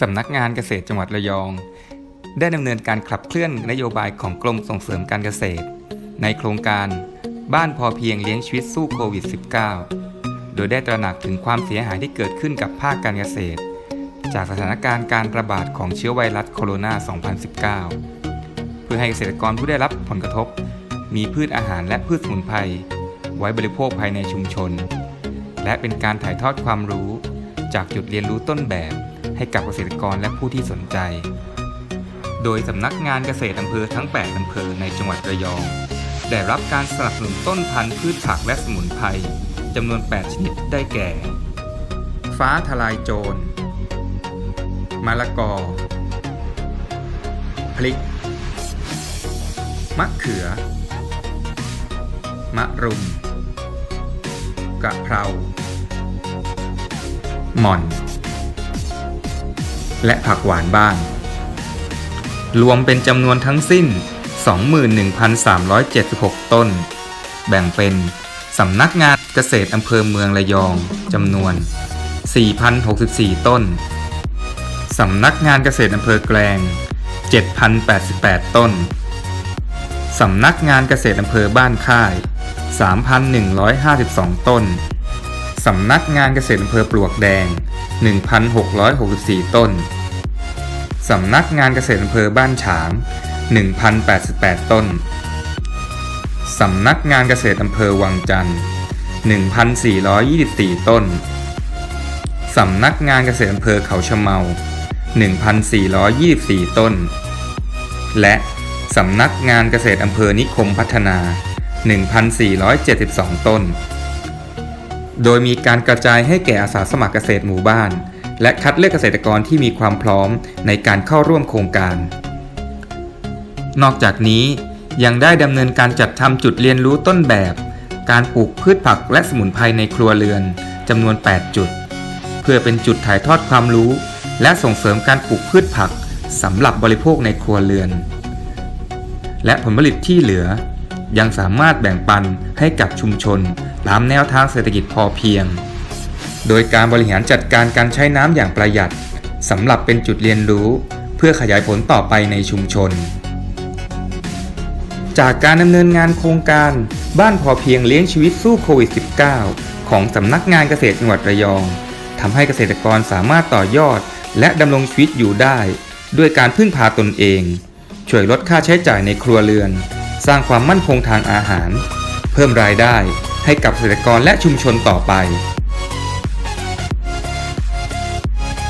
สำนักงานเกษตรจังหวัดระยอง ได้ดำเนินการขับเคลื่อนนโยบายของกรมส่งเสริมการเกษตร ในโครงการบ้านพอเพียงเลี้ยงชีวิตสู้โควิด -19 โดยได้ตระหนักถึงความเสียหายที่เกิดขึ้นกับภาคการเกษตร จากสถานการณ์การระบาดของเชื้อไวรัสโคโรนา 2019 เพื่อให้เกษตรกรผู้ได้รับผลกระทบ มีพืชอาหารและพืชสมุนไพรไว้บริโภคภายในชุมชน และเป็นการถ่ายทอดความรู้จากจุดเรียนรู้ต้นแบบ ให้กับเกษตรกรและผู้ที่สนใจ โดยสำนักงานเกษตรอำเภอทั้ง 8 อำเภอในจังหวัดระยอง ได้รับการสนับสนุนต้นพันธุ์พืชผักและสมุนไพรจำนวน 8 ชนิดได้แก่ ฟ้าทลายโจรมะละกอ พริก มะเขือ มะรุม กะเพรา หม่อน และผักหวานบ้านรวมเป็นจำนวนทั้งสิ้น 21,376 ต้น แบ่งเป็นสำนักงานเกษตรอำเภอเมืองระยองจำนวน 4,064 ต้น สำนักงานเกษตรอำเภอแกลง 7,088 ต้น สำนักงานเกษตรอำเภอบ้านค่าย 3,152 ต้น สำนักงานเกษตรอำเภอปลวกแดง 1,664 ต้น สำนักงานเกษตรอำเภอบ้านฉาง 1,088 ต้น สำนักงานเกษตรอำเภอวังจันทร์ 1,424 ต้น สำนักงานเกษตรอำเภอเขาชะเมา 1,424 ต้น และสำนักงานเกษตรอำเภอนิคมพัฒนา 1,472 ต้น โดยมีการกระจายให้แก่อาสาสมัครเกษตรหมู่บ้าน และคัดเลือกเกษตรกรที่มีความพร้อมในการเข้าร่วมโครงการ นอกจากนี้ยังได้ดำเนินการจัดทำจุดเรียนรู้ต้นแบบ การปลูกพืชผักและสมุนไพรในครัวเรือนจำนวน 8 จุด เพื่อเป็นจุดถ่ายทอดความรู้ และส่งเสริมการปลูกพืชผักสำหรับบริโภคในครัวเรือน และผลผลิตที่เหลือ ยังสามารถแบ่งปันให้กับชุมชน ตามแนวทางเศรษฐกิจพอเพียง โดยการบริหารจัดการการใช้น้ำอย่างประหยัดสำหรับเป็นจุดเรียนรู้ เพื่อขยายผลต่อไปในชุมชน จากการดำเนินงานโครงการบ้านพอเพียงเลี้ยงชีวิตสู้โควิด -19 ของสำนักงานเกษตรจังหวัดระยองทำให้เกษตรกรสามารถต่อยอด และดำรงชีวิตอยู่ได้ ด้วยการพึ่งพาตนเอง ช่วยลดค่าใช้จ่ายในครัวเรือน สร้างความมั่นคงทางอาหาร เพิ่มรายได้ ให้กับเกษตรกรและชุมชนต่อไป